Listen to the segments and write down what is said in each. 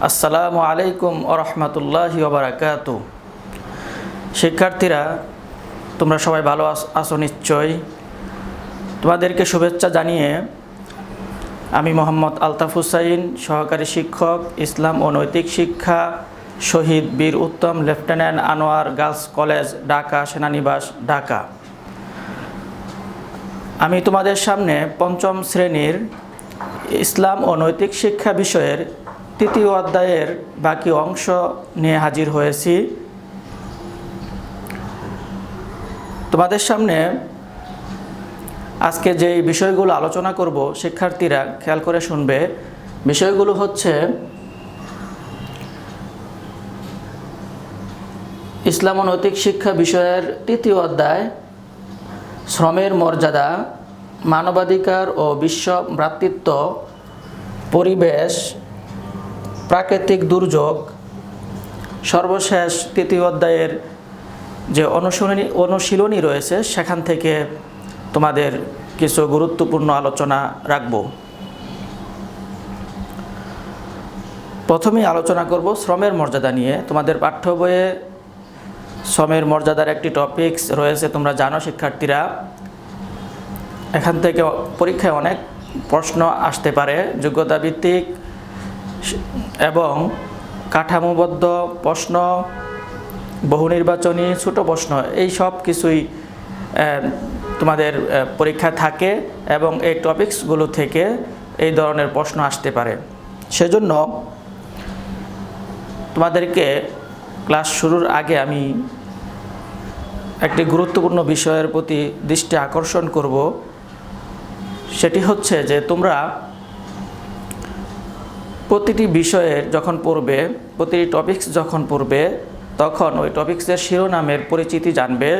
আসসালামু আলাইকুম আরহামতুল্লাহ ওবরাকাত শিক্ষার্থীরা, তোমরা সবাই ভালো আছ- আছো নিশ্চয়ই। তোমাদেরকে শুভেচ্ছা জানিয়ে আমি মোহাম্মদ আলতাফ হুসাইন, সহকারী শিক্ষক, ইসলাম ও নৈতিক শিক্ষা, Shaheed Bir Uttam, lieutenant Anwar girls college, Dhaka, সেনানিবাস, Dhaka. আমি তোমাদের সামনে পঞ্চম শ্রেণির ইসলাম ও নৈতিক শিক্ষা বিষয়ের তৃতীয় অধ্যায়ের বাকি অংশ নিয়ে হাজির হয়েছি। তোমাদের সামনে আজকে যে বিষয়গুলো আলোচনা করব, শিক্ষার্থীরা খেয়াল করে শুনবে। বিষয়গুলো হচ্ছে ইসলাম ও নৈতিক শিক্ষা বিষয়ের তৃতীয় অধ্যায়, শ্রমের মর্যাদা, মানবাধিকার ও বিশ্ব ভ্রাতৃত্ব, পরিবেশ প্রাকৃতিক দুর্যোগ, সর্বশেষ তৃতীয় অধ্যায়ের যে অনুশীলনী অনুশীলনী রয়েছে, সেখান থেকে তোমাদের কিছু গুরুত্বপূর্ণ আলোচনা রাখব। প্রথমেই আলোচনা করব শ্রমের মর্যাদা নিয়ে। তোমাদের পাঠ্য বইয়ে শ্রমের মর্যাদার একটি টপিকস রয়েছে, তোমরা জানো শিক্ষার্থীরা। এখান থেকে পরীক্ষায় অনেক প্রশ্ন আসতে পারে। যোগ্যতা ভিত্তিক এবং কাঠামোবদ্ধ প্রশ্ন বহু নির্বাচনী ছোট প্রশ্ন এই সব কিছুই তোমাদের আহ, পরীক্ষায় থাকে এবং এই টপিকসগুলো থেকে এই ধরনের প্রশ্ন আসতে পারে। সেজন্য তোমাদেরকে ক্লাস শুরুর আগে আমি একটি গুরুত্বপূর্ণ বিষয়ের প্রতি দৃষ্টি আকর্ষণ করব। সেটি হচ্ছে যে তোমরা প্রতিটি বিষয়ের যখন পড়বে, প্রতিটি টপিক্স যখন পড়বে, তখন ওই টপিক্সের শিরোনামের পরিচিতি জানবে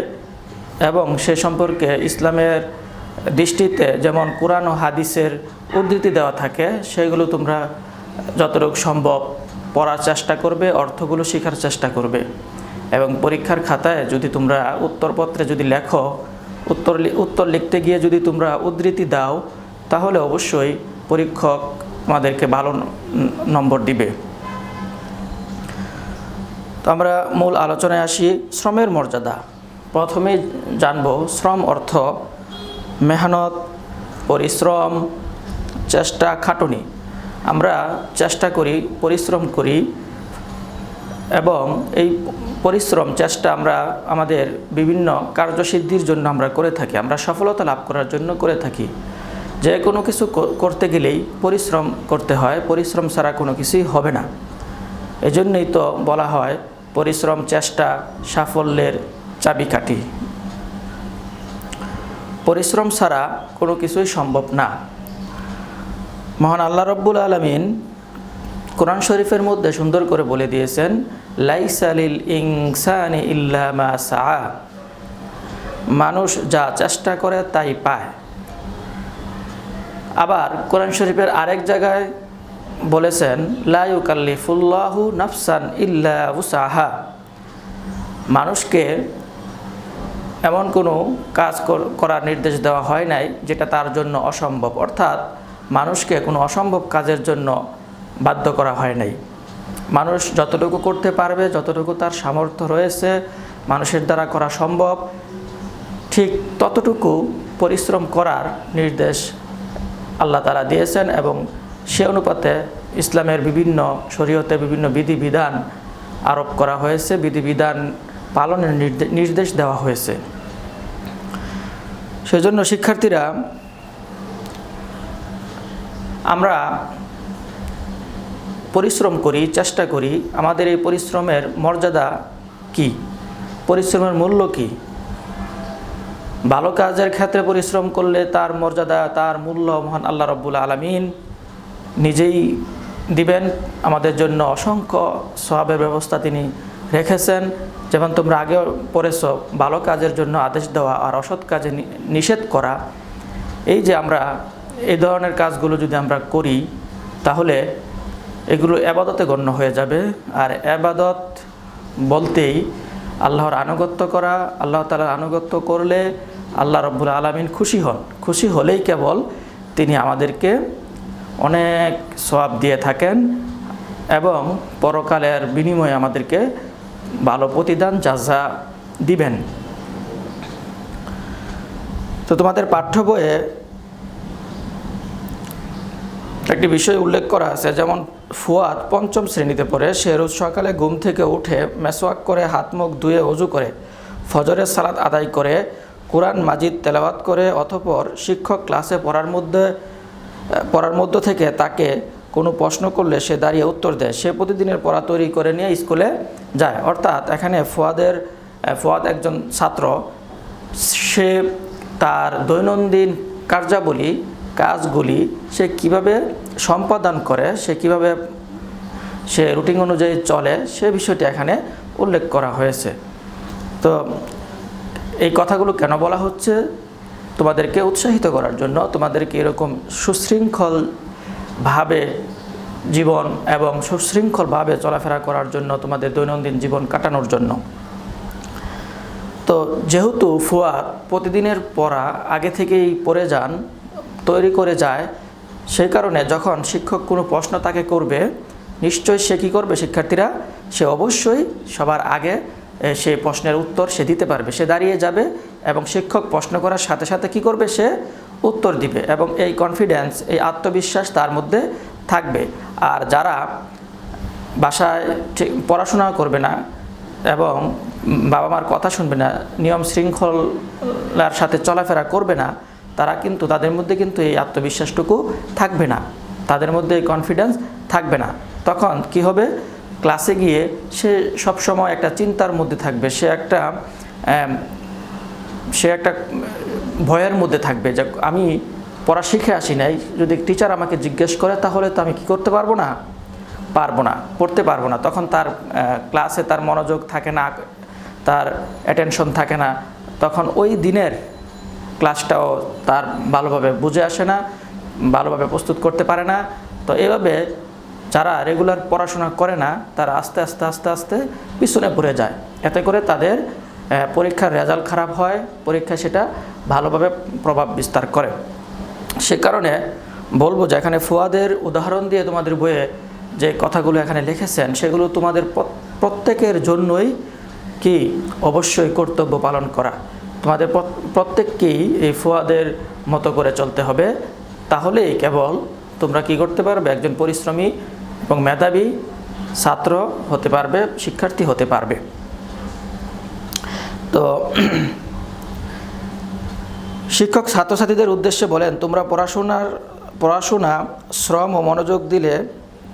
এবং সে সম্পর্কে ইসলামের দৃষ্টিতে যেমন কোরআন ও হাদিসের উদ্ধৃতি দেওয়া থাকে সেগুলো তোমরা যতটুকু সম্ভব পড়ার চেষ্টা করবে, অর্থগুলো শেখার চেষ্টা করবে। এবং পরীক্ষার খাতায় যদি তোমরা উত্তরপত্রে যদি লেখো, উত্তর উত্তর লিখতে গিয়ে যদি তোমরা উদ্ধৃতি দাও, তাহলে অবশ্যই পরীক্ষক আমাদেরকে ভালো নম্বর দিবে। তো আমরা মূল আলোচনায় আসি শ্রমের মর্যাদা। প্রথমে জানব শ্রম অর্থ মেহনত, পরিশ্রম, চেষ্টা, খাটুনি। আমরা চেষ্টা করি, পরিশ্রম করি এবং এই পরিশ্রম, চেষ্টা আমরা আমাদের বিভিন্ন কার্যসিদ্ধির জন্য আমরা করে থাকি। আমরা সফলতা লাভ করার জন্য করে থাকি। যে কোনো কিছু করতে গেলেই পরিশ্রম করতে হয়, পরিশ্রম ছাড়া কোনো কিছুই হবে না। এজন্যই তো বলা হয়, পরিশ্রম চেষ্টা সাফল্যের চাবিকাঠি। পরিশ্রম ছাড়া কোনো কিছুই সম্ভব না। মহান আল্লাহ রব্বুল আলমিন কোরআন শরীফের মধ্যে সুন্দর করে বলে দিয়েছেন লাইসালিল ইনসানি ইল্লা মা সা মানুষ যা চেষ্টা করে তাই পায়। আবার কোরআন শরীফের আরেক জায়গায় বলেছেন লাইকাল্লিফুল্লাহু নাফসান ইল্লা উসাহা মানুষকে এমন কোনো কাজ কর- করার নির্দেশ দেওয়া হয় নাই যেটা তার জন্য অসম্ভব। অর্থাৎ মানুষকে কোনো অসম্ভব কাজের জন্য বাধ্য করা হয় নাই। মানুষ যতটুকু করতে পারবে, যতটুকু তার সামর্থ্য রয়েছে, মানুষের দ্বারা করা সম্ভব, ঠিক ততটুকু পরিশ্রম করার নির্দেশ আল্লাহ তারা দিয়েছেন এবং সে অনুপাতে ইসলামের বিভিন্ন শরীয়তে বিভিন্ন বিধিবিধান আরোপ করা হয়েছে, বিধিবিধান পালনের নির্দে- নির্দেশ দেওয়া হয়েছে। সেজন্য শিক্ষার্থীরা, আমরা পরিশ্রম করি, চেষ্টা করি, আমাদের এই পরিশ্রমের মর্যাদা কি? পরিশ্রমের মূল্য কি? ভালো কাজের ক্ষেত্রে পরিশ্রম করলে তার মর্যাদা, তার মূল্য মহান আল্লাহ রব্বুল আলমিন নিজেই দিবেন। আমাদের জন্য অসংখ্য সহাবের ব্যবস্থা তিনি রেখেছেন। যেমন তোমরা আগেও পড়েছ, ভালো কাজের জন্য আদেশ দেওয়া আর অসৎ কাজে নিষেধ করা। এই যে আমরা এই ধরনের কাজগুলো যদি আমরা করি, তাহলে এগুলো আবাদতে গণ্য হয়ে যাবে। আর আবাদত বলতেই আল্লাহর আনুগত্য করা, আল্লাহ তালার আনুগত্য করলে আল্লাহ রব্বুল আলমিন খুশি হন। খুশি হলেই কেবল তিনি আমাদেরকে অনেক সওয়াব দিয়ে থাকেন এবং পরকালের বিনিময়ে আমাদেরকে ভালো প্রতিদান যাজা দিবেন। তো তোমাদের পাঠ্য বইয়ে একটি বিষয় উল্লেখ করা আছে, যেমন ফুয়াদ পঞ্চম শ্রেণীতে পড়ে, সে রোজ সকালে ঘুম থেকে উঠে মেসওয়াক করে হাত মুখ ধুয়ে অজু করে, ফজরের সালাত আদায় করে, কোরআন মাজিদ তেলাওয়াত করে অথপর শিক্ষক ক্লাসে পড়ার মধ্যে, পড়ার মধ্য থেকে তাকে কোনো প্রশ্ন করলে সে দাঁড়িয়ে উত্তর দেয়। সে প্রতিদিনের পড়া তৈরি করে নিয়ে স্কুলে যায়। অর্থাৎ এখানে ফুয়াদের, ফুয়াদ একজন ছাত্র। সে তার দৈনন্দিন কার্যাবলী কাজগুলি সে কীভাবে সম্পাদন করে, সে কীভাবে সে রুটিন অনুযায়ী চলে, সে বিষয়টি এখানে উল্লেখ করা হয়েছে। তো এই কথাগুলো কেন বলা হচ্ছে? তোমাদেরকে উৎসাহিত করার জন্য, তোমাদেরকে এরকম সুশৃঙ্খলভাবে জীবন এবং সুশৃঙ্খলভাবে চলাফেরা করার জন্য, তোমাদের দৈনন্দিন জীবন কাটানোর জন্য। তো যেহেতু ফুয়াদ প্রতিদিনের পড়া আগে থেকেই পড়ে যান তৈরি করে যায়, সেই কারণে যখন শিক্ষক কোনো প্রশ্ন তাকে করবে, নিশ্চয়ই সে কী করবে শিক্ষার্থীরা? সে অবশ্যই সবার আগে সেই প্রশ্নের উত্তর সে দিতে পারবে। সে দাঁড়িয়ে যাবে এবং শিক্ষক প্রশ্ন করার সাথে সাথে কি করবে? সে উত্তর দিবে এবং এই কনফিডেন্স এই আত্মবিশ্বাস তার মধ্যে থাকবে। আর যারা বাসায় ঠিক পড়াশোনা করবে না এবং বাবা মার কথা শুনবে না, নিয়ম শৃঙ্খলার সাথে চলাফেরা করবে না তারা কিন্তু তাদের মধ্যে কিন্তু এই আত্মবিশ্বাসটুকু থাকবে না। তাদের মধ্যে এই কনফিডেন্স থাকবে না। তখন কি হবে? ক্লাসে গিয়ে সে সবসময় একটা চিন্তার মধ্যে থাকবে। সে একটা সে একটা ভয়ের মধ্যে থাকবে যে আমি পড়া শিখে আসি নাই। যদি টিচার আমাকে জিজ্ঞেস করে, তাহলে তো আমি কি করতে পারব না? পারব না, পড়তে পারব না। তখন তার ক্লাসে তার মনোযোগ থাকে না, তার অ্যাটেনশন থাকে না। তখন ওই দিনের ক্লাসটাও তার ভালোভাবে বুঝে আসে না, ভালোভাবে প্রস্তুত করতে পারে না। তো এভাবে যারা রেগুলার পড়াশোনা করে না, তারা আস্তে আস্তে আস্তে আস্তে পিছনে পড়ে যায়। এতে করে তাদের পরীক্ষার রেজাল্ট খারাপ হয়, পরীক্ষা সেটা ভালোভাবে প্রভাব বিস্তার করে। সে কারণে বলব যে এখানে ফুয়াদের উদাহরণ দিয়ে তোমাদের বইয়ে যে কথাগুলো এখানে লিখেছেন, সেগুলো তোমাদের প্রত্যেকের জন্যই কি? অবশ্যই কর্তব্য পালন করা। তোমাদের প্রত্যেককেই এই ফুয়াদের মতো করে চলতে হবে। তাহলেই কেবল তোমরা কি করতে পারবে? একজন পরিশ্রমী এবং মেধাবী ছাত্র হতে পারবে, শিক্ষার্থী হতে পারবে। তো শিক্ষক ছাত্রছাত্রীদের উদ্দেশ্যে বলেন, তোমরা পড়াশোনার, পড়াশোনা শ্রম ও মনোযোগ দিলে,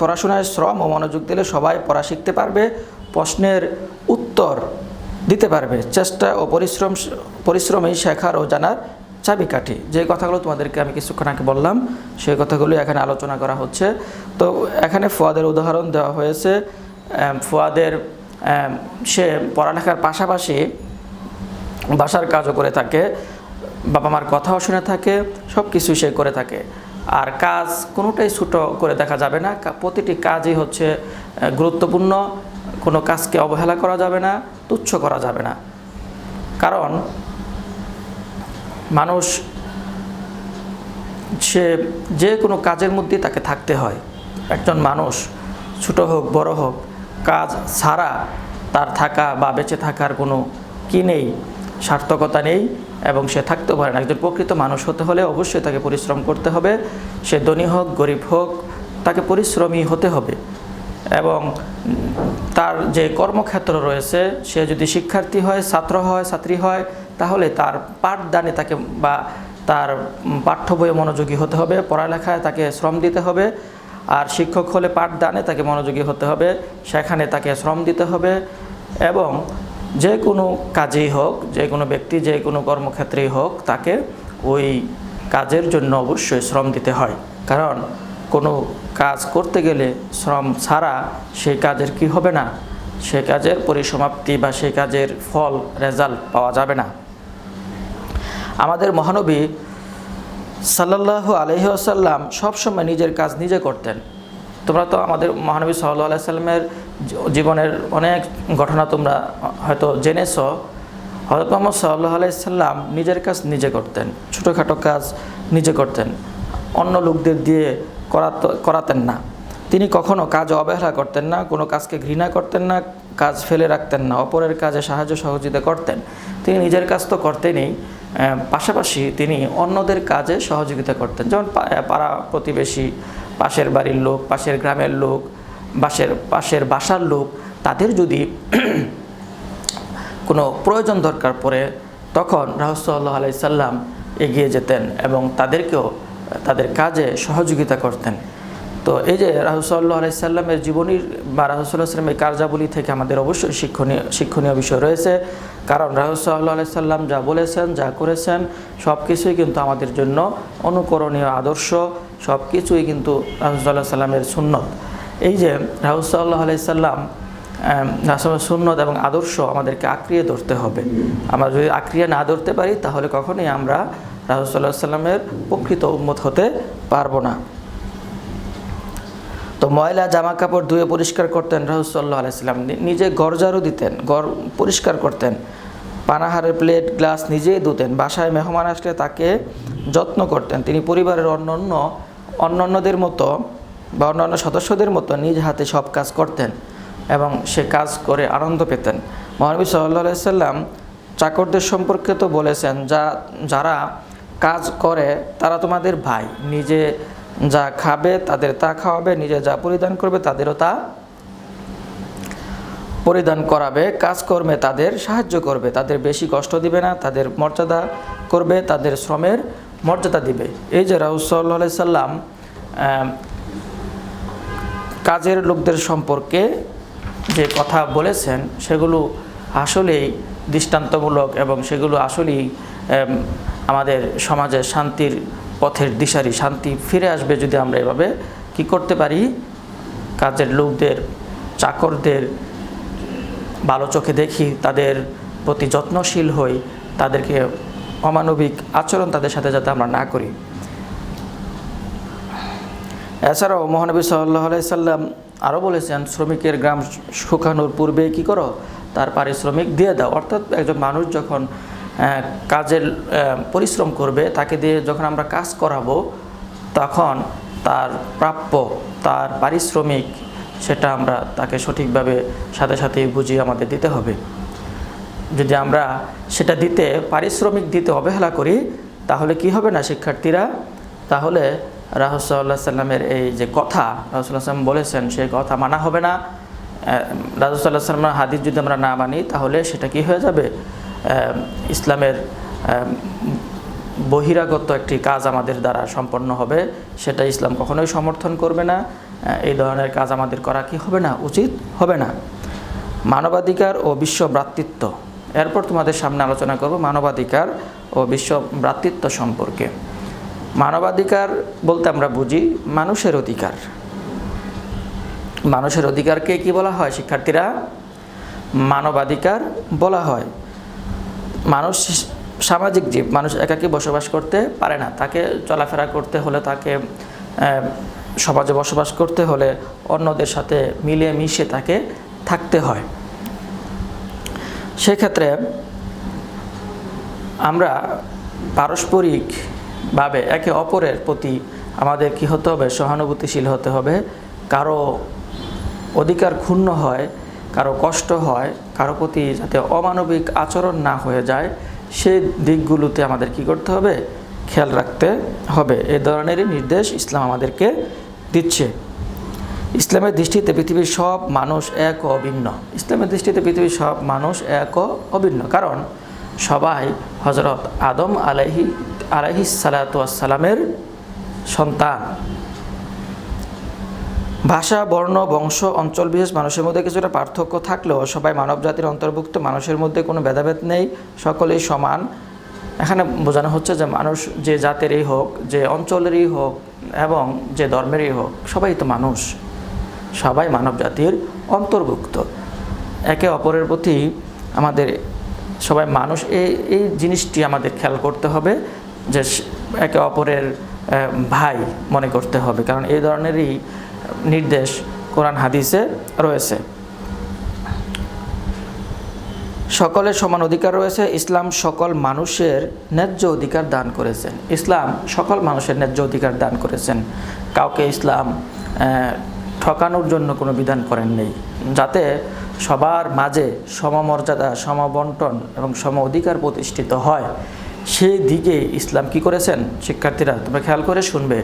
পড়াশোনায় শ্রম ও মনোযোগ দিলে সবাই পড়া শিখতে পারবে। প্রশ্নের উত্তর দিতে পারবে। চেষ্টা ও পরিশ্রম, পরিশ্রমই শেখার ও জানার চাবিকাঠি। যে কথাগুলো তোমাদেরকে আমি কিছুক্ষণ আগে বললাম, সেই কথাগুলো এখানে আলোচনা করা হচ্ছে। তো এখানে ফুয়াদের উদাহরণ দেওয়া হয়েছে। ফুয়াদের সে পড়ালেখার পাশাপাশি বাসার কাজও করে থাকে বাবা মার কথাও শুনে থাকে সব কিছু সে করে থাকে। আর কাজ কোনোটাই ছোটো করে দেখা যাবে না। প্রতিটি কাজই হচ্ছে গুরুত্বপূর্ণ, কোনো কাজকে অবহেলা করা যাবে না। তুচ্ছ করা যাবে না। কারণ মানুষ, সে যে কোনো কাজের মধ্যেই তাকে থাকতে হয়। একজন মানুষ, ছোট হোক, বড় হোক, কাজ ছাড়া তার থাকা বা বেঁচে থাকার কোনো কি নেই, সার্থকতা নেই এবং সে থাকতেও পারে না। একজন প্রকৃত মানুষ হতে হলে অবশ্যই তাকে পরিশ্রম করতে হবে। সে ধনী হোক, গরিব হোক, তাকে পরিশ্রমী হতে হবে। এবং তার যে কর্মক্ষেত্র রয়েছে, সে যদি শিক্ষার্থী হয়, ছাত্র হয়, ছাত্রী হয়, তাহলে তার পাঠদানে তাকে বা তার পাঠ্য বইয়ে মনোযোগী হতে হবে, পড়ালেখায় তাকে শ্রম দিতে হবে, আর শিক্ষক হলে পাঠদানে তাকে মনোযোগী হতে হবে, সেখানে তাকে শ্রম দিতে হবে এবং যে কোনো কাজেই হোক, যে কোনো ব্যক্তি, যে কোনো কর্মক্ষেত্রেই হোক, তাকে ওই কাজের জন্য অবশ্যই শ্রম দিতে হয়। কারণ কোনো কাজ করতে গেলে শ্রম ছাড়া সেই কাজের কি হবে না? সেই কাজের পরিসমাপ্তি বা সেই কাজের ফল, রেজাল্ট পাওয়া যাবে না। আমাদের মহানবী সাল্লাল্লাহু আলহি আসাল্লাম সবসময় নিজের কাজ নিজে করতেন। তোমরা তো আমাদের মহানবী সাল্লাহ আলাইসাল্লামের জীবনের অনেক ঘটনা তোমরা হয়তো জেনেছ। হজরত মোহাম্মদ সাল্লাহ আলাইসাল্লাম নিজের কাজ নিজে করতেন, ছোটোখাটো কাজ নিজে করতেন। অন্য লোকদের দিয়ে করাতেন না। তিনি কখনো কাজ অবহেলা করতেন না, কোনো কাজকে ঘৃণা করতেন না, কাজ ফেলে রাখতেন না, অপরের কাজে সাহায্য সহযোগিতা করতেন। তিনি নিজের কাজ তো করতেনই পাশাপাশি তিনি অন্যদের কাজে সহযোগিতা করতেন। যেমন পাড়া প্রতিবেশী, পাশের বাড়ির লোক, পাশের গ্রামের লোক বাসের পাশের বাসার লোক, তাদের যদি কোনো প্রয়োজন দরকার পড়ে, তখন রাহসাল্লাহ আলাইসাল্লাম এগিয়ে যেতেন এবং তাদেরকেও তাদের কাজে সহযোগিতা করতেন। তো এই যে রাহুসাল্লাহ আলাইসাল্লামের জীবনীর বা রাহুসাল্লাহ সাল্লামের কার্যাবলী থেকে আমাদের অবশ্যই শিক্ষণীয় শিক্ষণীয় বিষয় রয়েছে। কারণ রাহুসাল্লাহ আলাইসাল্লাম যা বলেছেন, যা করেছেন সব কিছুই কিন্তু আমাদের জন্য অনুকরণীয় আদর্শ সব কিছুই কিন্তু রাহুসাল্লাহ সাল্লামের সুন্নত। এই যে রাহুসাল্লাহ আলাইসাল্লাম রাসুলের সুন্নত এবং আদর্শ আমাদেরকে আঁকড়িয়ে ধরতে হবে। আমরা যদি আঁকড়িয়ে না ধরতে পারি, তাহলে কখনোই আমরা রাহুসাল্লাহ সাল্লামের প্রকৃত উন্মত হতে পারব না। তো ময়লা জামা কাপড় ধুয়ে পরিষ্কার করতেন রাহুসাল্লাহ আলাইসাল্লাম নিজে গরজারও দিতেন, গর পরিষ্কার করতেন। পানাহারের প্লেট, গ্লাস নিজেই ধুতেন। বাসায় মেহমান আসলে তাকে যত্ন করতেন। তিনি পরিবারের অন্যান্য, অন্যান্যদের মতো বা অন্যান্য সদস্যদের মতো নিজ হাতে সব কাজ করতেন এবং সে কাজ করে আনন্দ পেতেন। মহানবী সাল্লাহ সাল্লাম চাকরদের সম্পর্কে তো বলেছেন, যা যারা কাজ করে, তারা তোমাদের ভাই। নিজে যা খাবে, তাদের তা খাওয়াবে, নিজে যা পরিধান করবে, তাদেরও তা পরিধান করাবে। কাজকর্মে তাদের সাহায্য করবে। তাদের বেশি কষ্ট দিবে না, তাদের মর্যাদা করবে, তাদের শ্রমের মর্যাদা দিবে। এই যে রাহুসাল্লাহ সাল্লাম কাজের লোকদের সম্পর্কে যে কথা বলেছেন, সেগুলো আসলেই দৃষ্টান্তমূলক এবং সেগুলো আসলেই আমাদের সমাজে শান্তির পথের দিশারি, শান্তি ফিরে আসবে যদি আমরা এভাবে কি করতে পারি? কাজের লোকদের, চাকরদের ভালো চোখে দেখি, তাদের প্রতি যত্নশীল হই, তাদেরকে অমানবিক আচরণ তাদের সাথে যাতে আমরা না করি। এছাড়াও মহানবী সাল্লাহ সাল্লাম আরও বলেছেন, শ্রমিকের গ্রাম শুকানোর পূর্বে কি করো? তার পারিশ্রমিক দিয়ে দাও। অর্থাৎ একজন মানুষ যখন কাজের পরিশ্রম করবে, তাকে দিয়ে যখন আমরা কাজ করাবো, তখন তার প্রাপ্য, তার পারিশ্রমিক, সেটা আমরা তাকে সঠিকভাবে সাথে সাথেই বুঝিয়ে আমাদের দিতে হবে। যদি আমরা সেটা দিতে, পারিশ্রমিক দিতে অবহেলা করি, তাহলে কি হবে না, শিক্ষার্থীরা? তাহলে রাহসাল্লাহ সাল্লামের এই যে কথা রাহসাল্লাহ সাল্লাম বলেছেন সেই কথা মানা হবে না। রাজসাল্লাহ সাল্লামের হাদিস যদি আমরা না মানি, তাহলে সেটা কি হয়ে যাবে? ইসলামের বহিরাগত একটি কাজ আমাদের দ্বারা সম্পন্ন হবে, সেটা ইসলাম কখনোই সমর্থন করবে না। এই ধরনের কাজ আমাদের করা কি হবে না? উচিত হবে না। মানবাধিকার ও বিশ্ব ভ্রাতৃত্ব। এরপর তোমাদের সামনে আলোচনা করব মানবাধিকার ও বিশ্ব ভ্রাতৃত্ব সম্পর্কে। মানবাধিকার বলতে আমরা বুঝি মানুষের অধিকার। মানুষের অধিকারকে কি বলা হয় শিক্ষার্থীরা? মানবাধিকার বলা হয়। মানুষ সামাজিক জীব, মানুষ একাকী বসবাস করতে পারে না। তাকে চলাফেরা করতে হলে তাকে সমাজে বসবাস করতে হলে অন্যদের সাথে মিলে মিশে তাকে থাকতে হয়। সেক্ষেত্রে আমরা পারস্পরিকভাবে একে অপরের প্রতি আমাদের কি হতে হবে? সহানুভূতিশীল হতে হবে। কারও অধিকার ক্ষুণ্ণ হয় কারও কষ্ট হয়, কারও প্রতি যাতে অমানবিক আচরণ না হয়ে যায়, সেই দিকগুলোতে আমাদের কি করতে হবে? খেয়াল রাখতে হবে। এ ধরনেরই নির্দেশ ইসলাম আমাদেরকে দিচ্ছে। ইসলামের দৃষ্টিতে পৃথিবীর সব মানুষ এক ও অভিন্ন। ইসলামের দৃষ্টিতে পৃথিবীর সব মানুষ এক ও অভিন্ন। কারণ সবাই হজরত আদম আলাইহি আলাইহি সালাতামের সন্তান। ভাষা, বর্ণ, বংশ, অঞ্চল, বিশেষ মানুষের মধ্যে কিছুটা পার্থক্য থাকলেও সবাই মানব জাতির অন্তর্ভুক্ত, মানুষের মধ্যে কোনো ভেদাভেদ নেই, সকলেই সমান। এখানে বোঝানো হচ্ছে যে মানুষ যে জাতেরই হোক, যে অঞ্চলেরই হোক এবং যে ধর্মেরই হোক, সবাই তো মানুষ। সবাই মানব জাতির অন্তর্ভুক্ত। একে অপরের প্রতি আমাদের সবাই মানুষ, এই এই জিনিসটি আমাদের খেয়াল করতে হবে যে একে অপরের ভাই মনে করতে হবে। কারণ এই ধরনেরই নির্দেশ কোরআন হাদিসে রয়েছে। সকলের সমান অধিকার রয়েছে। ইসলাম সকল মানুষের ন্যায্য অধিকার দান করেছেন। ইসলাম সকল মানুষের ন্যায্য অধিকার দান করেছেন। কাউকে ইসলাম ঠকানোর জন্য কোনো বিধান করেন নেই। যাতে সবার মাঝে সমমর্যাদা, সমবন্টন এবং সম অধিকার প্রতিষ্ঠিত হয়। সেই দিকে ইসলাম কি করেছেন? শিক্ষার্থীরা, তোমরা খেয়াল করে শুনবে।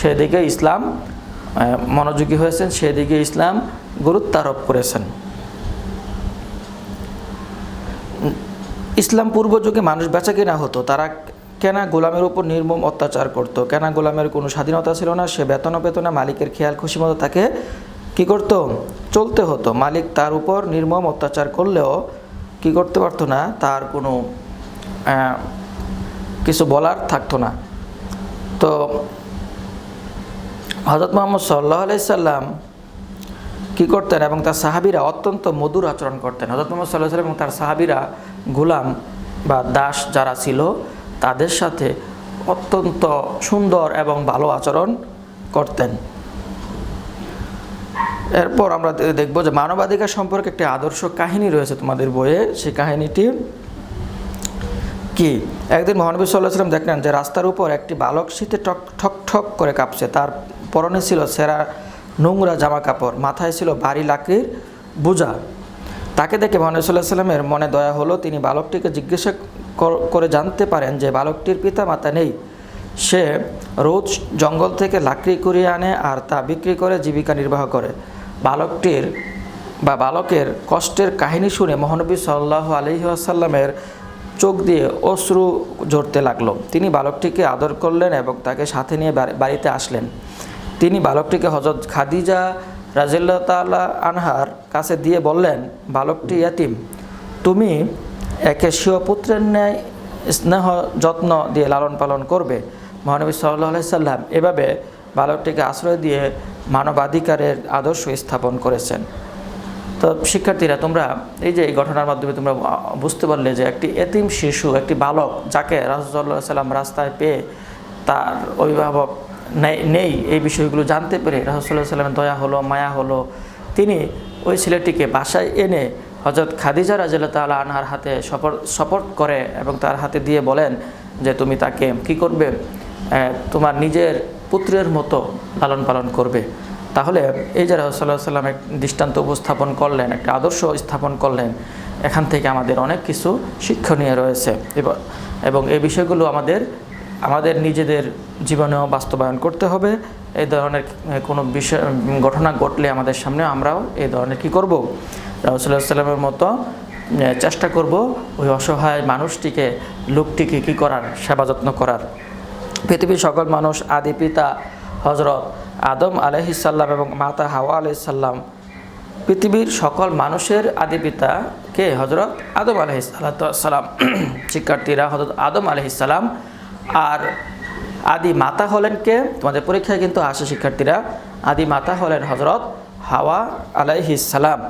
সেদিকে ইসলাম মনোযোগী হয়েছেন, সেদিকে ইসলাম গুরুত্ব আরোপ করেছেন। ইসলাম পূর্ব যুগে মানুষ বেচা কেনা হতো, তারা কেনা গোলামের উপর নির্মম অত্যাচার করত। কেনা গোলামের কোনো স্বাধীনতা ছিল না, সে বেতনও পেত না মালিকের খেয়াল, খুশি মতো তাকে কী করতো? চলতে হতো। মালিক তার উপর নির্মম অত্যাচার করলেও কি করতে পারতো না, তার কোনো কিছু বলার থাকতো না। তো হজরত মোহাম্মদ সাল্লাহ আলাইসাল্লাম কী করতেন এবং তার সাহাবিরা অত্যন্ত মধুর আচরণ করতেন। হজরত মোহাম্মদ সাল্লাহ সাল্লাম এবং তার সাহাবিরা গুলাম বা দাস যারা ছিল, তাদের সাথে অত্যন্ত সুন্দর এবং ভালো আচরণ করতেন। এরপর আমরা দেখব যে মানবাধিকার সম্পর্কে একটি আদর্শ কাহিনী রয়েছে তোমাদের বইয়ে। সেই কাহিনীটি কি? একদিন মহানবী সাল্লাহ সাল্লাম দেখলেন যে রাস্তার উপর একটি বালক শীতে টক ঠক ঠক করে কাঁপছে। তার পরনে ছিল সেরা নোংরা জামা কাপড় মাথায় ছিল ভারী লাকড়ির বোঝা। তাকে দেখে মহানবী সাল্লামের মনে দয়া হলো, তিনি বালকটিকে জিজ্ঞাসা কর- জানতে পারেন যে বালকটির পিতা মাতা নেই। সে রোজ জঙ্গল থেকে লাকড়ি কুড়িয়ে আনে আর তা বিক্রি করে জীবিকা নির্বাহ করে। বালকটির বা বালকের কষ্টের কাহিনী শুনে মহানবী সাল্লাহ আলহি আসাল্লামের চোখ দিয়ে অশ্রু ঝরতে লাগল। তিনি বালকটিকে আদর করলেন এবং তাকে সাথে নিয়ে বাড়িতে আসলেন। তিনি বালকটিকে হজরত খাদিজা রাজিল্লা তাল্লাহ আনহার কাছে দিয়ে বললেন, বালকটি ইয়াতিম, তুমি একে স্বীয় পুত্রের ন্যায় স্নেহ যত্ন দিয়ে লালন পালন করবে। মহানবী সাল্লাহ সাল্লাম এভাবে বালকটিকে আশ্রয় দিয়ে মানবাধিকারের আদর্শ স্থাপন করেছেন। তো শিক্ষার্থীরা, তোমরা এই যে এই ঘটনার মাধ্যমে তোমরা বুঝতে পারলে যে একটি এতিম শিশু, একটি বালক, যাকে রাসুল্লাহ সাল্লাম রাস্তায় পেয়ে তার অভিভাবক নেই এই বিষয়গুলো জানতে পেরে রাসুল্লাহ সাল্লামের দয়া হলো, মায়া হলো। তিনি ওই ছেলেটিকে বাসায় এনে হজরত খাদিজা রাজিল্লা তালা আনহার হাতে সপর সপোর্ট করে এবং তার হাতে দিয়ে বলেন যে, তুমি তাকে কি করবে? তোমার নিজের পুত্রের মতো লালন পালন করবে। তাহলে এই যে রসল্লাহ সাল্লাম এক দৃষ্টান্ত উপস্থাপন করলেন, একটা আদর্শ স্থাপন করলেন, এখান থেকে আমাদের অনেক কিছু শিক্ষণীয় রয়েছে। এবং এই বিষয়গুলো আমাদের আমাদের নিজেদের জীবনেও বাস্তবায়ন করতে হবে। এই ধরনের কোনো বিষয় ঘটনা ঘটলে আমাদের সামনে আমরাও এই ধরনের কি করব? রাসুল্লাহ সাল্লামের মতো চেষ্টা করব ওই অসহায় মানুষটিকে, লোকটিকে কী করার, সেবা যত্ন করার। পৃথিবীর সকল মানুষ, আদি পিতা হজরত আদম আলহিসাল্লাম এবং মাতা হাওয়া আলহিসাল্লাম পৃথিবীর সকল মানুষের আদি পিতা কে? হজরত আদম আলহিসাল্লাম শিক্ষার্থীরা হজরত আদম আলহিসাল্লাম আর আদি মাতা হলেন কে? তোমাদের পরীক্ষায় কিন্তু আসে শিক্ষার্থীরা। আদি মাতা হলেন হজরত হাওয়া আলাইহিসাল্লাম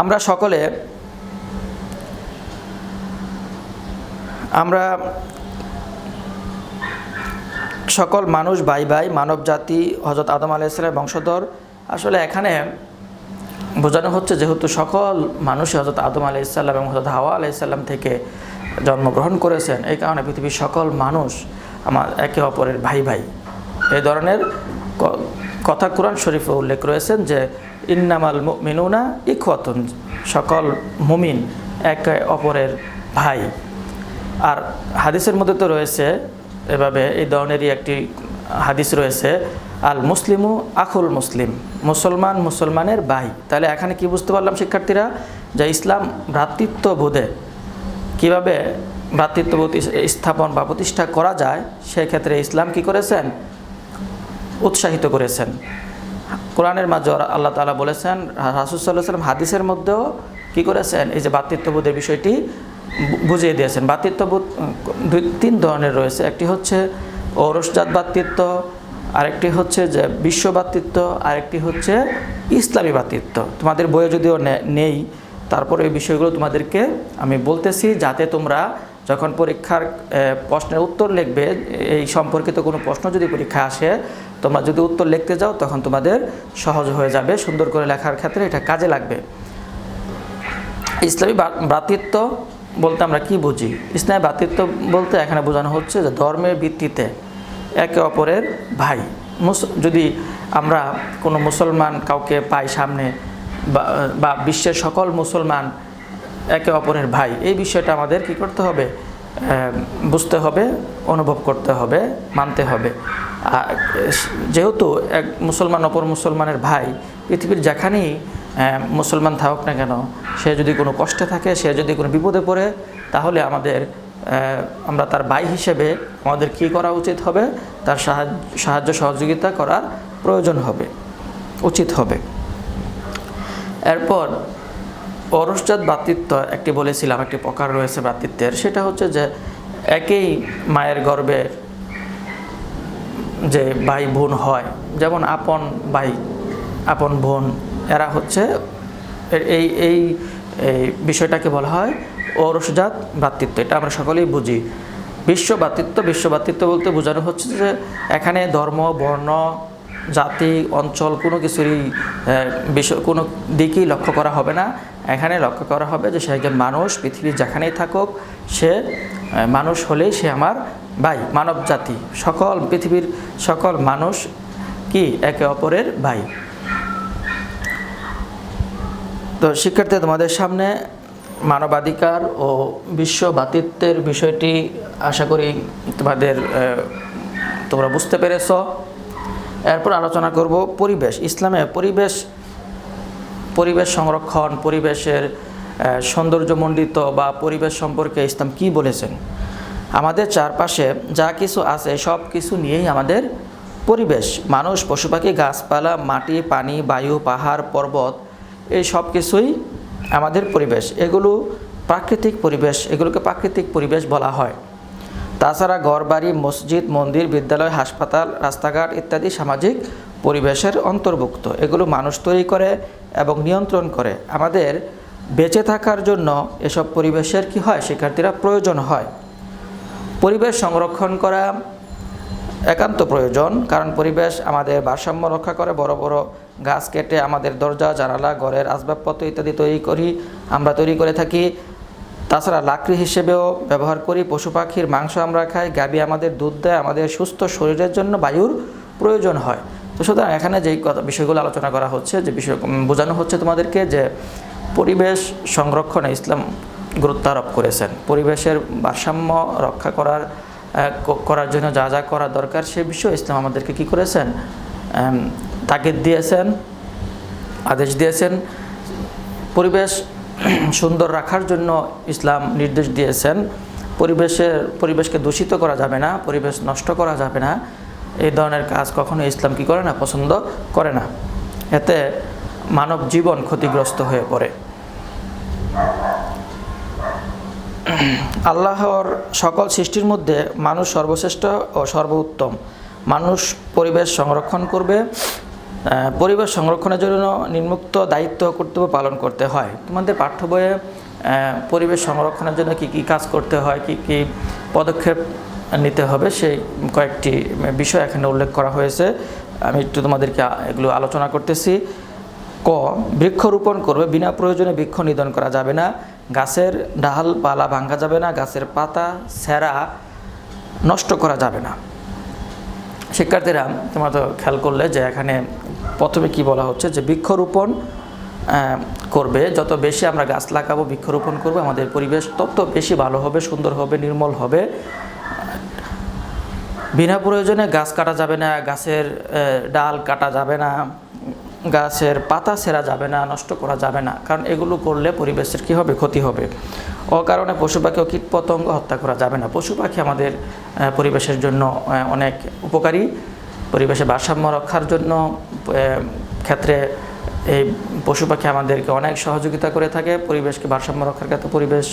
আমরা সকলে আমরা সকল মানুষ ভাই ভাই, মানব জাতি হজরত আদম আলাইসালামের বংশধর। আসলে এখানে বোঝানো হচ্ছে যেহেতু সকল মানুষই হজরত আদম আলাইসাল্লাম এবং হজরত হাওয়া আলাইসাল্লাম থেকে জন্মগ্রহণ করেছেন, এই কারণে পৃথিবীর সকল মানুষ আমার একে অপরের ভাই ভাই। এই ধরনের কথা কোরআন শরীফে উল্লেখ রয়েছেন যে, ইন্নামাল মিনুনা ইখওয়াতুন সকল মুমিন একে অপরের ভাই। আর হাদিসের মধ্যে তো রয়েছে, এভাবে এই ধরনেরই একটি হাদিস রয়েছে, আল মুসলিমু আখুল মুসলিম মুসলমান মুসলমানের ভাই। তাহলে এখানে কি বুঝতে পারলাম শিক্ষার্থীরা? যে ইসলাম ভ্রাতৃত্ববোধে কীভাবে ভ্রাতৃত্ববোধ স্থাপন বা প্রতিষ্ঠা করা যায়, সেক্ষেত্রে ইসলাম কি করেছেন? উৎসাহিত করেছেন। কোরআনের মাঝে আল্লাহ তাআলা বলেছেন রাসুসাল্লাহ সাল্লাম হাদিসের মধ্যেও কি করেছেন? এই যে ভাতৃত্ববোধের বিষয়টি বুঝিয়ে দিয়েছেন। ভাতৃত্ববোধ দুই, তিন ধরনের রয়েছে। একটি হচ্ছে ঔরসজাত ভাতৃত্ব আরেকটি হচ্ছে যে বিশ্ব ভাতৃত্ব আরেকটি হচ্ছে ইসলামী ভাতৃত্ব তোমাদের বইয়ে যদিও নেই তারপরে এই বিষয়গুলো তোমাদেরকে আমি বলতেছি, যাতে তোমরা যখন পরীক্ষার প্রশ্নের উত্তর লিখবে, এই সম্পর্কিত কোনো প্রশ্ন যদি পরীক্ষা আসে, তোমরা যদি উত্তর লিখতে যাও, তখন তোমাদের সহজ হয়ে যাবে, সুন্দর করে লেখার ক্ষেত্রে এটা কাজে লাগবে। ইসলামী ভ্রা- ভ্রাতৃত্ব বলতে আমরা কি বুঝি? ইসলামী ভ্রাতৃত্ব বলতে এখানে বোঝানো হচ্ছে যে ধর্মের ভিত্তিতে একে অপরের ভাই। যদি আমরা কোনো মুসলমান কাউকে পাই সামনে বা বিশ্বের সকল মুসলমান একে অপরের ভাই। এই বিষয়টা আমাদের কি করতে হবে? বুঝতে হবে, অনুভব করতে হবে, মানতে হবে। যেহেতু এক মুসলমান অপর মুসলমানের ভাই, পৃথিবীর যেখানেই মুসলমান থাকুক না কেন, সে যদি কোনো কষ্টে থাকে, সে যদি কোনো বিপদে পড়ে, তাহলে আমাদের আমরা তার ভাই হিসেবে আমাদের কি করা উচিত হবে? তার সাহায্য সহযোগিতা করার প্রয়োজন হবে, উচিত হবে। এরপর অরসজাত ভ্রাতৃত্ব একটি বলেছিলাম, একটি প্রকার রয়েছে ভ্রাতৃত্বের। সেটা হচ্ছে যে একই মায়ের গর্ভের যে ভাই বোন হয়, যেমন আপন ভাই, আপন বোন, এরা হচ্ছে এই এই এই বিষয়টাকে বলা হয় অরসজাত ভ্রাতৃত্ব। এটা আমরা সকলেই বুঝি। বিশ্ব ভ্রাতৃত্ব বিশ্ব ভ্রাতৃত্ব বলতে বোঝানো হচ্ছে যে এখানে ধর্ম, বর্ণ জাতি, অঞ্চল, কোনো কিছুরই বিষয়, কোনো দিকেই লক্ষ্য করা হবে না। এখানে লক্ষ্য করা হবে যে সে একজন মানুষ, পৃথিবীর যেখানেই থাকুক, সে মানুষ হলেই সে আমার ভাই, মানব জাতি। সকল পৃথিবীর সকল মানুষ কি একে অপরের ভাই? তো শিক্ষার্থী, তোমাদের সামনে মানবাধিকার ও বিশ্ব ভাতৃত্বের বিষয়টি আশা করি তোমাদের তোমরা বুঝতে পেরেছ। এরপর আলোচনা করব পরিবেশ ইসলামে পরিবেশ পরিবেশ সংরক্ষণ, পরিবেশের সৌন্দর্যমণ্ডিত বা পরিবেশ সম্পর্কে ইসলাম কি বলেছেন? আমাদের চারপাশে যা কিছু আছে সব কিছু নিয়েই আমাদের পরিবেশ। মানুষ পশু পাখি গাছপালা, মাটি, পানি, বায়ু, পাহাড়, পর্বত, এই সব কিছুই আমাদের পরিবেশ। এগুলো প্রাকৃতিক পরিবেশ, এগুলোকে প্রাকৃতিক পরিবেশ বলা হয়। তাছাড়া ঘরবাড়ি, মসজিদ, মন্দির, বিদ্যালয়, হাসপাতাল, রাস্তাঘাট ইত্যাদি সামাজিক পরিবেশের অন্তর্ভুক্ত। এগুলো মানুষ তৈরি করে এবং নিয়ন্ত্রণ করে। আমাদের বেঁচে থাকার জন্য এসব পরিবেশের কি হয়, শিক্ষার্থীরা প্রয়োজন হয়। পরিবেশ সংরক্ষণ করা একান্ত প্রয়োজন, কারণ পরিবেশ আমাদের ভারসাম্য রক্ষা করে। বড় বড় গাছ কেটে আমাদের দরজা, জানালা, ঘরের আসবাবপত্র ইত্যাদি তৈরি করি, আমরা তৈরি করে থাকি। তাছাড়া লাকড়ি হিসেবেও ব্যবহার করি। পশু পাখির মাংস আমরা খাই, গাবি আমাদের দুধ দেয়, আমাদের সুস্থ শরীরের জন্য বায়ুর প্রয়োজন হয়। তো সুতরাং এখানে যেই কথা বিষয়গুলো আলোচনা করা হচ্ছে, যে বিষয় বোঝানো হচ্ছে তোমাদেরকে যে পরিবেশ সংরক্ষণে ইসলাম গুরুত্ব আরোপ করেছেন। পরিবেশের ভারসাম্য রক্ষা করার করার জন্য যা যা করা দরকার, সে বিষয়ে ইসলাম আমাদেরকে কি করেছেন? তাগিদ দিয়েছেন, আদেশ দিয়েছেন। পরিবেশ সুন্দর রাখার জন্য ইসলাম নির্দেশ দিয়েছেন। পরিবেশের পরিবেশকে দূষিত করা যাবে না, পরিবেশ নষ্ট করা যাবে না। এই ধরনের কাজ কখনো ইসলাম কি করে না, পছন্দ করে না। এতে মানব জীবন ক্ষতিগ্রস্ত হয়ে পড়ে। আল্লাহর সকল সৃষ্টির মধ্যে মানুষ সর্বশ্রেষ্ঠ ও সর্বোত্তম। মানুষ পরিবেশ সংরক্ষণ করবে পরিবেশ সংরক্ষণের জন্য নিম্মুক্ত দায়িত্ব কর্তব্য পালন করতে হয়। তোমাদের পাঠ্য বইয়ে পরিবেশ সংরক্ষণের জন্য কি কি কাজ করতে হয়, কি কি পদক্ষেপ নিতে হবে, সেই কয়েকটি বিষয় এখানে উল্লেখ করা হয়েছে। আমি একটু তোমাদেরকে এগুলো আলোচনা করতেছি। ক, বৃক্ষরোপণ করবে বিনা প্রয়োজনে বৃক্ষ নিধন করা যাবে না। গাছের ডাল পালা ভাঙা যাবে না, গাছের পাতা সেরা নষ্ট করা যাবে না। শিক্ষার্থীরা, তোমরা তো খেয়াল করলে যে এখানে প্রথমে কি বলা হচ্ছে যে বৃক্ষরোপণ করবে। যত বেশি আমরা গাছ লাগাবো, বৃক্ষরোপণ করব, আমাদের পরিবেশ তত বেশি ভালো হবে, সুন্দর হবে, নির্মল হবে। বিনা প্রয়োজনে গাছ কাটা যাবে না, গাছের ডাল কাটা যাবে না, গাছের পাতা সেরা যাবে না, নষ্ট করা যাবে না। কারণ এগুলো করলে পরিবেশের কী হবে? ক্ষতি হবে। ও কারণে পশু পাখি ও কীট পতঙ্গ হত্যা করা যাবে না। পশু পাখি আমাদের পরিবেশের জন্য অনেক উপকারী। পরিবেশের ভারসাম্য রক্ষার জন্য ক্ষেত্রে এই পশু পাখি আমাদেরকে অনেক সহযোগিতা করে থাকে। পরিবেশকে ভারসাম্য রক্ষার ক্ষেত্রে পরিবেশ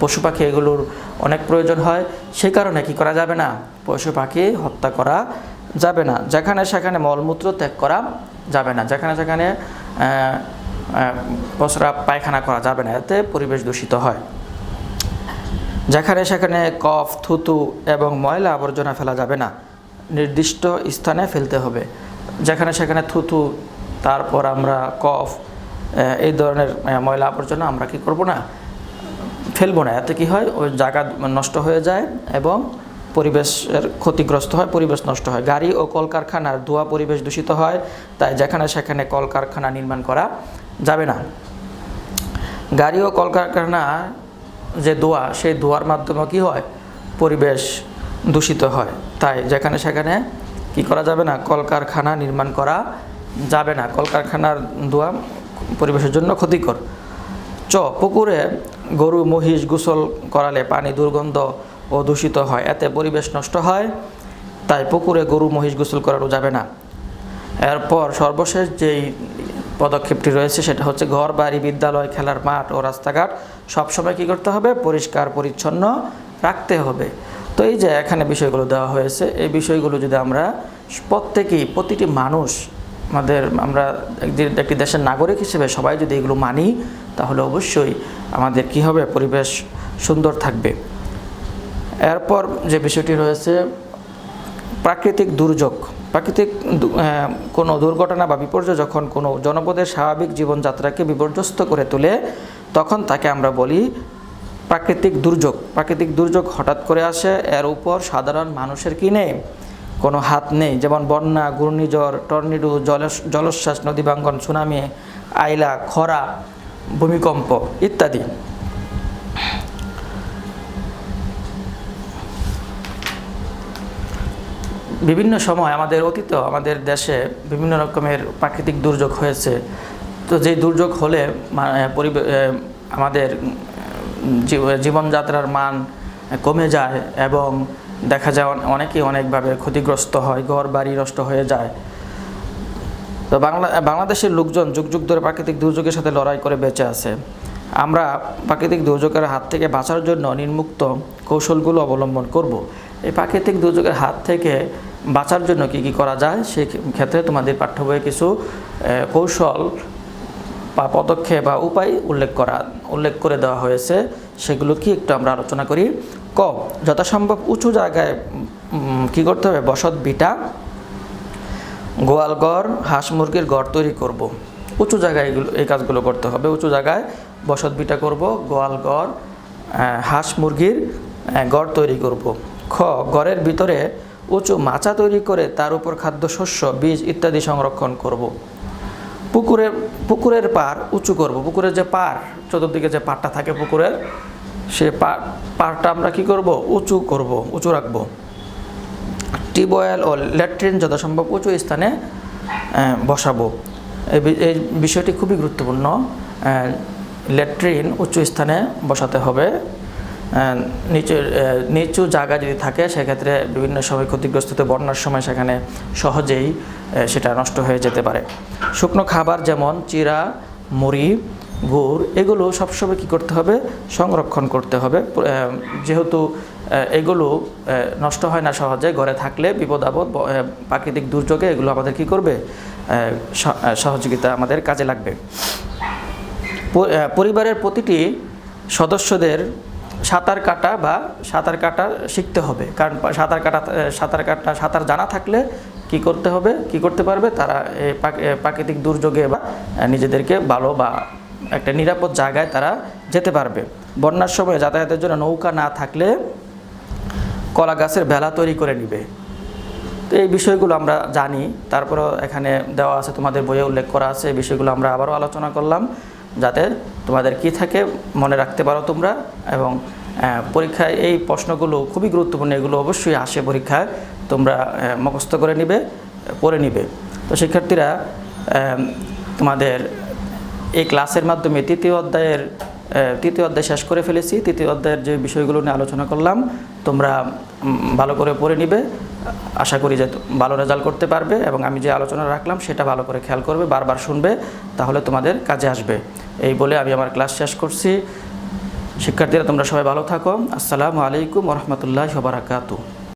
পশু পাখি এগুলোর অনেক প্রয়োজন হয়। সেই কারণে কি করা যাবে না? পশু পাখি হত্যা করা যাবে না। যেখানে সেখানে মলমূত্র ত্যাগ করা যাবে না। যেখানে সেখানে প্রস্রাব পায়খানা করা যাবে না। এতে পরিবেশ দূষিত হয়। যেখানে সেখানে কফ, থুতু এবং ময়লা আবর্জনা ফেলা যাবে না। নির্দিষ্ট স্থানে ফেলতে হবে। যেখানে সেখানে থুথু, তারপর আমরা কফ এই ধরনের ময়লা আবর্জনা আমরা কি করব না? ফেলব না। এতে কি হয়? ওই জায়গা নষ্ট হয়ে যায় এবং পরিবেশের ক্ষতিগ্রস্ত হয়, পরিবেশ নষ্ট হয়। গাড়ি ও কলকারখানার ধোঁয়া পরিবেশ দূষিত হয়, তাই যেখানে সেখানে কলকারখানা নির্মাণ করা যাবে না। গাড়ি ও কলকারখানা যে ধোঁয়া, সেই ধোঁয়ার মাধ্যমে কি হয়? পরিবেশ দূষিত হয়। তাই যেখানে সেখানে কি করা যাবে না, কলকারখানা নির্মাণ করা যাবে না। কলকারখানার ধোঁয়া পরিবেশের জন্য ক্ষতিকর। চ, পুকুরে গরু, মহিষ গোসল করালে পানি দুর্গন্ধ ও দূষিত হয়, এতে পরিবেশ নষ্ট হয়, তাই পুকুরে গরু, মহিষ গোসল করানো যাবে না। এরপর সর্বশেষ যেই পদক্ষেপটি রয়েছে সেটা হচ্ছে ঘর, বাড়ি, বিদ্যালয়, খেলার মাঠ ও রাস্তাঘাট সবসময় কী করতে হবে? পরিষ্কার, পরিচ্ছন্ন রাখতে হবে। তো এই যে এখানে বিষয়গুলো দেওয়া হয়েছে, এই বিষয়গুলো যদি আমরা প্রত্যেকেই, প্রতিটি মানুষ আমাদের, আমরা একটি- দেশের নাগরিক হিসেবে সবাই যদি এগুলো মানি, তাহলে অবশ্যই আমাদের কি হবে? পরিবেশ সুন্দর থাকবে। এরপর যে বিষয়টি রয়েছে, প্রাকৃতিক দুর্যোগ। প্রাকৃতিক কোনো দুর্ঘটনা বা বিপর্যয় যখন কোনো জনপদের স্বাভাবিক জীবনযাত্রাকে বিপর্যস্ত করে তোলে, তখন তাকে আমরা বলি প্রাকৃতিক দুর্যোগ প্রাকৃতিক দুর্যোগ হঠাৎ করে আসে, এর উপর সাধারণ মানুষের কি নেই? কোনো হাত নেই। যেমন বন্যা, ঘূর্ণিঝড়, টর্নেডো, জলস, জলোচ্ছ্বাস নদীভাঙ্গন সুনামি, আইলা, খরা, ভূমিকম্প ইত্যাদি। বিভিন্ন সময় আমাদের অতীত, আমাদের দেশে বিভিন্ন রকমের প্রাকৃতিক দুর্যোগ হয়েছে। তো যে দুর্যোগ হলে পরিবে- আমাদের জীবনযাত্রার মান কমে যায় এবং দেখা যায় অনেকেই অনেকভাবে ক্ষতিগ্রস্ত হয় ঘর বাড়ি নষ্ট হয়ে যায়। তো বাংলা, বাংলাদেশের লোকজন যুগ যুগ ধরে প্রাকৃতিক দুর্যোগের সাথে লড়াই করে বেঁচে আছে। আমরা প্রাকৃতিক দুর্যোগের হাত থেকে বাঁচার জন্য নির্মুক্ত কৌশলগুলো অবলম্বন করব। এই প্রাকৃতিক দুর্যোগের হাত থেকে বাঁচার জন্য কি কি করা যায় সেই ক্ষেত্রে তোমাদের পাঠ্য বইয়ে কিছু কৌশল বা পদক্ষেপ বা উপায় উল্লেখ করা, উল্লেখ করে দেওয়া হয়েছে, সেগুলো কি একটু আমরা আলোচনা করি ক, যথাসম্ভব উঁচু জায়গায় কি করতে হবে বসত বিটা গোয়ালঘর, হাঁস মুরগির ঘর তৈরি করব। উঁচু জায়গায় এগুলো, এই কাজগুলো করতে হবে উঁচু জায়গায় বসত বিটা করব, গোয়ালঘর হাঁস মুরগির ঘর তৈরি করব। খ, ঘরের ভিতরে উঁচু মাচা তৈরি করে তার উপর খাদ্যশস্য, বীজ ইত্যাদি সংরক্ষণ করব। পুকুরের পুকুরের পার উঁচু করব। পুকুরের যে পার চতুর্দিকে যে পাড়টা থাকে পুকুরের, সে পার পাড়টা আমরা কি করব? উঁচু করব, উঁচু রাখব। টিউবওয়েল ও ল্যাট্রিন যথাসম্ভব উঁচু স্থানে বসাবো। এই বিষয়টি খুবই গুরুত্বপূর্ণ। ল্যাট্রিন উঁচু স্থানে বসাতে হবে। নিচু নিচু জায়গা যদি থাকে, সেক্ষেত্রে বিভিন্ন সময় ক্ষতিগ্রস্ত হতে বন্যার সময় সেখানে সহজেই সেটা নষ্ট হয়ে যেতে পারে। শুকনো খাবার যেমন চিরা, মুড়ি, গুড়, এগুলো সবসময় কী করতে হবে? সংরক্ষণ করতে হবে। যেহেতু এগুলো নষ্ট হয় না সহজে, ঘরে থাকলে বিপদ আপদ প্রাকৃতিক দুর্যোগে এগুলো আমাদের কি করবে? সহযোগিতা আমাদের কাজে লাগবে। পরিবারের প্রতিটি সদস্যদের সাঁতার কাটা বা সাঁতার কাটা শিখতে হবে। কারণ সাঁতার কাটা সাঁতার কাটা, সাঁতার জানা থাকলে কি করতে হবে, কি করতে পারবে? তারা প্রাকৃতিক দুর্যোগে বা নিজেদেরকে ভালো বা একটা নিরাপদ জায়গায় তারা যেতে পারবে। বন্যার সময় যাতায়াতের জন্য নৌকা না থাকলে কলা গাছের ভেলা তৈরি করে নিবে। তো এই বিষয়গুলো আমরা জানি। তারপরেও এখানে দেওয়া আছে, তোমাদের বইয়ে উল্লেখ করা আছে। এই বিষয়গুলো আমরা আবারও আলোচনা করলাম। যাতে তোমাদের কি থাকে মনে রাখতে পারো তোমরা এবং পরীক্ষায় এই প্রশ্নগুলো খুবই গুরুত্বপূর্ণ, এগুলো অবশ্যই আসে পরীক্ষায়, তোমরা মুখস্থ করে নিবে, পড়ে নিবে। তো শিক্ষার্থীরা তোমাদের এই ক্লাসের মাধ্যমে তৃতীয় অধ্যায়ের তৃতীয় অধ্যায় শেষ করে ফেলেছি। তৃতীয় অধ্যায়ের যে বিষয়গুলো নিয়ে আলোচনা করলাম, তোমরা ভালো করে পড়ে নিবে। আশা করি যে ভালো রেজাল্ট করতে পারবে এবং আমি যে আলোচনা রাখলাম সেটা ভালো করে খেয়াল করবে, বারবার শুনবে, তাহলে তোমাদের কাজে আসবে। এই বলে আমি আমার ক্লাস শেষ করছি। শিক্ষার্থীরা, তোমরা সবাই ভালো থাকো। আসসালামু আলাইকুম রহমতুল্লাহ বারাকাতু